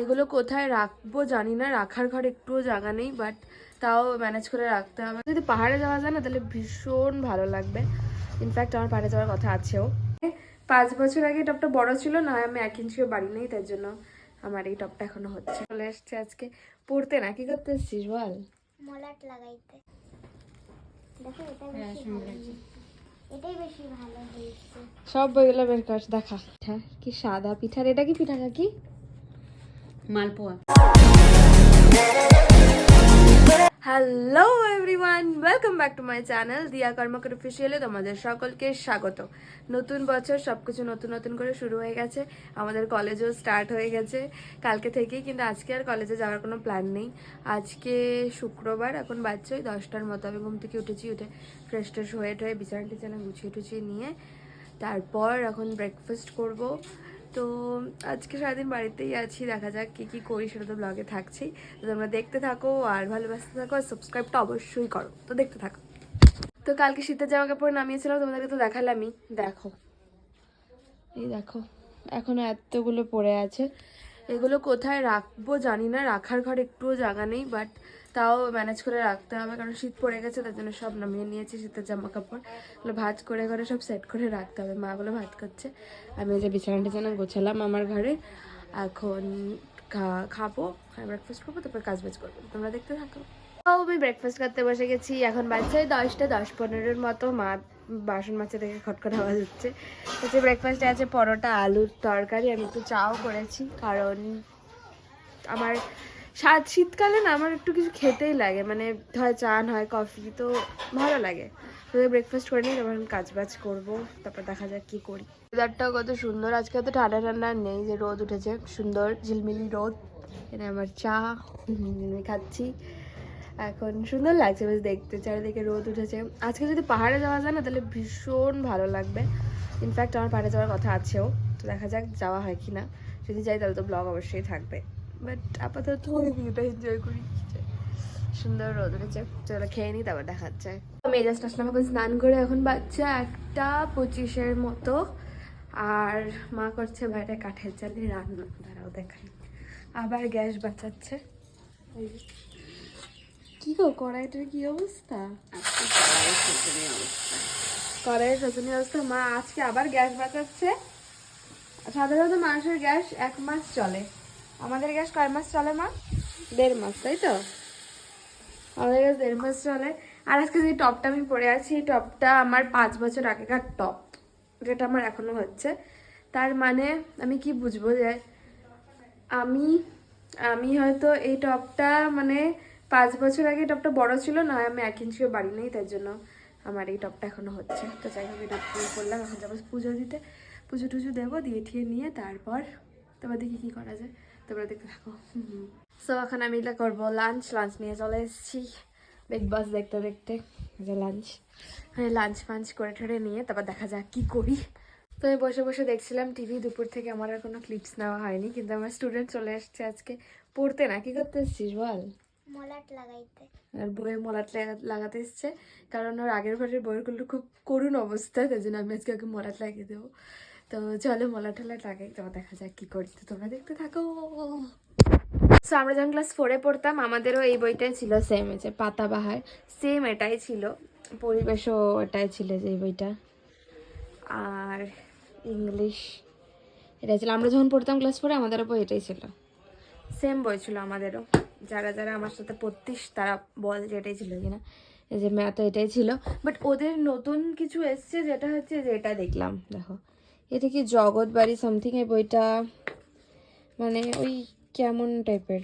এগুলো কোথায় রাখব জানি না রাখার ঘর একটুও জায়গা নেই বাট তাও ম্যানেজ করে রাখতে হবে। যদি পাহাড়ে যাওয়া যায় না তাহলে ভীষণ ভালো লাগবে। ইনফ্যাক্ট আমার পাহাড়ে যাওয়ার কথা আছেও। পাঁচ বছর আগে টপটা বড় ছিল না আমি এক ইঞ্চিও বাড়ি নেই তার জন্য আমার এই টপটা এখনও হচ্ছে। চলে এসছে আজকে পড়তে না? কি করতে এসছিস বল? মলাট লাগাইতে। এটাই বেশি ভালো হয়েছে। সব বইগুলো বের কর দেখা। কি সাদা পিঠার? এটা কি পিঠা কি মালপোয়া hello everyone welcome back to my channel Diya Karmakar অফিসিয়ালে তোমাদের সকলকে স্বাগত। নতুন বছর সব কিছু নতুন নতুন করে শুরু হয়ে গেছে। আমাদের কলেজও স্টার্ট হয়ে গেছে। কালকে থেকেই কিন্তু আজকে আর কলেজে যাওয়ার কোনো প্ল্যান নেই। আজকে শুক্রবার, এখন বাচ্চা ওই দশটার মতো। আমি ঘুম থেকে উঠেছি, উঠে ফ্রেশ ট্রেশ হয়ে টয়ে বিছানা টিছানা গুছিয়ে টুছিয়ে নিয়ে তারপর এখন ব্রেকফাস্ট করব। তো আজকে সারাদিন বাড়িতেই আছি, দেখা যাক কী কী করি, সেটা তো ব্লগে থাকছেই। তো তোমরা দেখতে থাকো আর ভালোবাসতে থাকো আর সাবস্ক্রাইবটা অবশ্যই করো। তো দেখতে থাকো। তো কালকে শীতের জামা কাপড় নামিয়েছিলাম, তোমাদেরকে তো দেখালামই। দেখো। এই দেখো, এখনও এতগুলো পড়ে আছে। এগুলো কোথায় রাখব জানি না, রাখার ঘর একটুও জায়গা নেই বাট তাও ম্যানেজ করে রাখতে হবে, কারণ শীত পড়ে গেছে, তার জন্য সব নামিয়ে নিয়েছি, শীতের জামা কাপড় ভাজ করে করে সব সেট করে রাখতে হবে। মাগুলো ভাত করছে। আমি যে বিছানা টিছানা গোছালাম আমার ঘরে। এখন খাব ব্রেকফাস্ট করব, তারপর কাজ বাজ করব। তোমরা দেখতে থাকো। আমি ব্রেকফাস্ট করতে বসে গেছি। এখন বাজছে দশটা, দশ পনেরোর মতো। মা বাসন মাছে থেকে খটখট আওয়াজ হচ্ছে। হচ্ছে ব্রেকফাস্টে আছে পরোটা, আলুর তরকারি। আমি একটু চাও করেছি, কারণ আমার শীতকালে না আমার একটু কিছু খেতেই লাগে। মানে হয় চা হয়, কফি, তো ভালো লাগে। তো ব্রেকফাস্ট করে নিই, তারপর কাজ বাজ করব, তারপর দেখা যাক কি করি। ওয়েদারটাও কত সুন্দর। আজকে তো ঠান্ডা ঠান্ডা নেই, যে রোদ উঠেছে, সুন্দর ঝিলমিলি রোদ। এখানে আমার চা খাচ্ছি। এখন সুন্দর লাগছে, বেশ দেখতে, চারিদিকে রোদ উঠেছে। আজকে যদি পাহাড়ে যাওয়া যায় না, তাহলে ভীষণ ভালো লাগবে। ইনফ্যাক্ট আমার পাহাড়ে যাওয়ার কথা আছেও। তো দেখা যাক যাওয়া হয় কি না যদি যাই, তাহলে তো ব্লগ অবশ্যই থাকবে। বাট আপাতত ভিউটা এনজয় করি। সুন্দর রোদ উঠেছে চলো খেয়ে নিই তারপর দেখাচ্ছে আমি এই জাস্ট আসলাম এখন স্নান করে এখন বাচ্চা একটা পঁচিশের মতো। আর মা করছে বাইরে কাঠের জালে রান্না। দাঁড়াও দেখাই। আবার গ্যাস বাঁচাচ্ছে। কি গো কড়াইটার কি অবস্থা? কড়াইয়ের শোচনীয় অবস্থা। মা আজকে আবার গ্যাস বাঁচাচ্ছে। সাধারণত মানুষের গ্যাস এক মাস চলে। আমাদের গ্যাস কয় মাস চলে মা? দেড় মাস তাই তো? আমাদের গ্যাস দেড় মাস চলে। আর আজকে যে টপটা আমি পরে আছি এই টপটা আমার পাঁচ বছর আগেকার টপ যেটা আমার এখনও হচ্ছে। তার মানে আমি কি বুঝব যে আমি আমি হয়তো এই টপটা মানে পাঁচ বছর আগে টপটা বড় ছিল না আমি এক ইঞ্চিও বাড়ি নেই তার জন্য আমার এই টপটা এখনও হচ্ছে। তো যাই হোক এটা করলাম এখন যাব পুজো দিতে। পুজো টুজো দেবো দিয়ে ঠিয়ে নিয়ে তারপর তারপর দেখি কী করা যায়? তোমরা দেখতে থাকো। সো এখন আমি এটা করব লাঞ্চ লাঞ্চ নিয়ে চলে এসেছি। বিগ বাস দেখতে দেখতে যে লাঞ্চ মানে লাঞ্চ ফাঞ্চ করে ঠরে নিয়ে তারপর দেখা যাক কী করি। তো আমি বসে বসে দেখছিলাম টিভি দুপুর থেকে আমার আর কোনো ক্লিপস নেওয়া হয়নি কিন্তু আমার স্টুডেন্ট চলে এসছে আজকে পড়তে না। কি করতে এসছিস বল? মলাট লাগাইতে। আর বইয়ে মলাট লাগা- লাগাতে এসছে। কারণ ওর আগের বারের বইগুলো খুব করুণ অবস্থা তাই জন্য আমি আজকে ওকে মলাট লাগিয়ে দেবো। তো চলো মলা টলাট লাগাই তোমার দেখা যাক কি করি। তো তোমরা দেখতে থাকো। সো আমরা যখন ক্লাস ফোরে পড়তাম, আমাদেরও এই বইটাই ছিল সেম আছে পাতাবাহার সেম এটাই ছিল। পরিবেশও এটাই ছিল যে এই বইটা। আর ইংলিশ এটাই ছিল। আমরা যখন পড়তাম ক্লাস ফোরে আমাদেরও বই এটাই ছিল। সেম বই ছিল আমাদেরও। যারা যারা আমার সাথে পড়তিস, তারা বল যে এটাই ছিল কিনা। এই যে ম্যাথ এটাই ছিল। বাট ওদের নতুন কিছু এসছে যেটা হচ্ছে যে এটা দেখলাম। দেখো। এটা কি জগৎবাড়ি সামথিং এই বইটা? মানে ওই কেমন টাইপের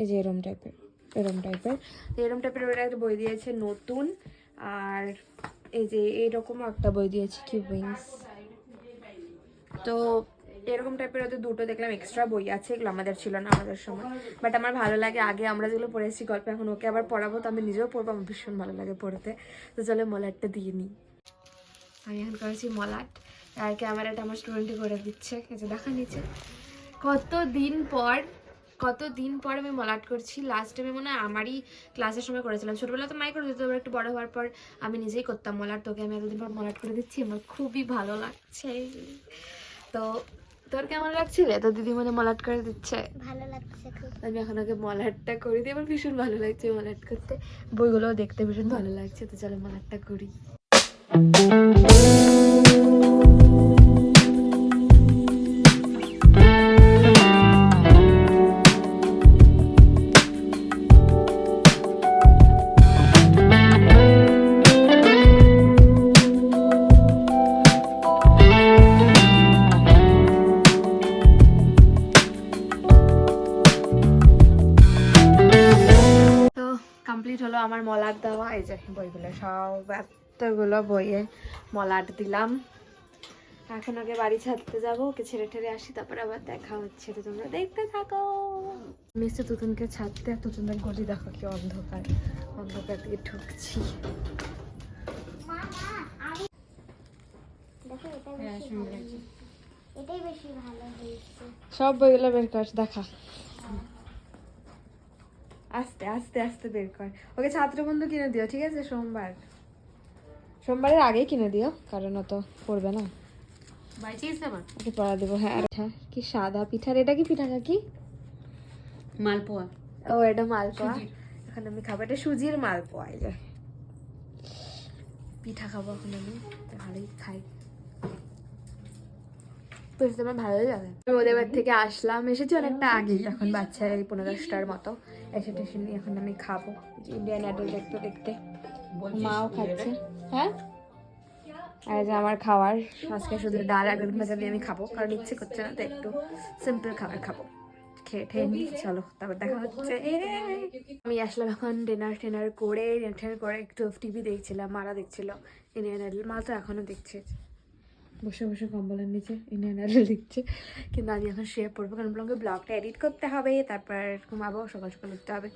এই যে এরম টাইপের এরম টাইপের এরম টাইপের ওরা একটা বই দিয়েছে নতুন, আর এই যে এইরকম একটা বই দিয়েছে কি উইংস তো এরকম টাইপের ওদের দুটো দেখলাম এক্সট্রা বই আছে, এগুলো আমাদের ছিল না আমাদের সময়। বাট আমার ভালো লাগে, আগে আমরা যেগুলো পড়েছি গল্প, এখন ওকে আবার পড়াবো, তো আমি নিজেও পড়ব, আমার ভীষণ ভালো লাগে পড়তে। তো চলো মলাটটা দিয়ে নিই। আমি এখন করেছি মলাট। আর ক্যামেরাটা আমার স্টুডেন্টই করে দিচ্ছে। এই যে দেখা নিচ্ছে কত দিন পর কত দিন পর আমি মলাট করছি? লাস্ট টাইমে মনে হয় আমারই ক্লাসের সময় করেছিলাম। ছোটবেলা তো মাই করে দিত একটু বড় হওয়ার পর আমি নিজেই করতাম মলাট। তোকে আমি এতদিন পর মলাট করে দিচ্ছি আমার খুবই ভালো লাগছে। তো তোর কেমন লাগছিল? তো দিদি মনে মলাট করে দিচ্ছে? ভালো লাগছে খুব। আমি এখন আগে মলাটটা করে দিই আমার ভীষণ ভালো লাগছে মলাট করতে। বইগুলো দেখতে ভীষণ ভালো লাগছে তো চলো মলাটটা করি। আমার মলাট দেওয়া এই যে বইগুলো সব এতগুলো বইয়ে মলাট দিলাম। এখন আগে বাড়ি ছাড়তে যাব ওকে ছেড়ে ঠেড়ে আসি তারপর আবার দেখা হচ্ছে। তো তোমরা দেখতে থাকো। মিস্টার তুতুনকে ছাড়তে আর তুতুনের গলি দেখো কি অন্ধকার। অন্ধকার দিয়ে ঢুকছি। হ্যাঁ সব বইগুলো বের কর দেখা। আস্তে আস্তে আস্তে বের কর। ওকে ছাত্রবন্ধু কিনে দিও ঠিক আছে? সোমবার। সোমবারের আগেই কিনে দিও কারণ ও তো পড়বে না। ওকে পড়া দেবো হ্যাঁ হ্যাঁ কি সাদা পিঠার? এটা কি পিঠা কাকি? মালপোয়া। ও এটা মালপোয়া। এখন আমি খাব এটা সুজির মালপোয়া এই যে। পিঠা খাব এখন আমি ভালোই খাই। আমার ভালোই লাগে। ওদের থেকে আসলাম এসেছি অনেকটা আগেই এখন বাচ্চা এই পনেরো দশটার মতো। এসে নিয়ে এখন আমি খাব। ইন্ডিয়ান আইডল দেখতে দেখতে। মাও খাচ্ছে। হ্যাঁ? আর যে আমার খাবার আজকে শুধু ডাল আর বেগুন ভাজা দিয়ে আমি খাব, কারণ ইচ্ছে করছে না, তো একটু সিম্পল খাবার খাব। খেয়ে ঠেয়ে নিই চলো, তারপর দেখা হচ্ছে। আমি আসলাম এখন ডিনার টিনার করে ডিনার করে একটু টিভি দেখছিলাম, মারা দেখছিল ইন্ডিয়ান আইডল মা তো এখনও দেখছে। বসে বসে কম্বলের নিচে আইডল দেখছে কিন্তু আমি এখন শেয়ার পড়ব, কারণ ব্লগে ব্লগটা এডিট করতে হবে, তারপর ঘুমাবো, সকাল সকাল উঠতে হবে।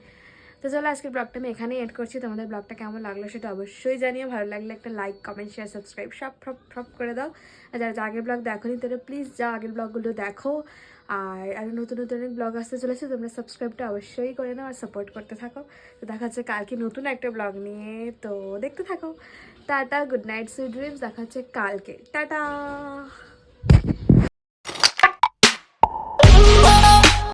তো চলো আজকের ব্লগটা আমি এখানেই এড করছি। তোমাদের ব্লগটা কেমন লাগল সেটা অবশ্যই জানিও। ভালো লাগলে একটা লাইক কমেন্ট শেয়ার সাবস্ক্রাইব সব সব সব করে দাও। আর যারা যা আগের ব্লগ দেখোনি, তারা প্লিজ যা আগের ব্লগগুলো দেখো। আর আরও নতুন নতুন ব্লগ আসতে চলেছে, তোমরা সাবস্ক্রাইবটা অবশ্যই করে নাও আর সাপোর্ট করতে থাকো। তো দেখা হচ্ছে কালকে নতুন একটা ব্লগ নিয়ে। তো দেখতে থাকো। Tata good night sweet dreams দেখা হচ্ছে কালকে। টাটা!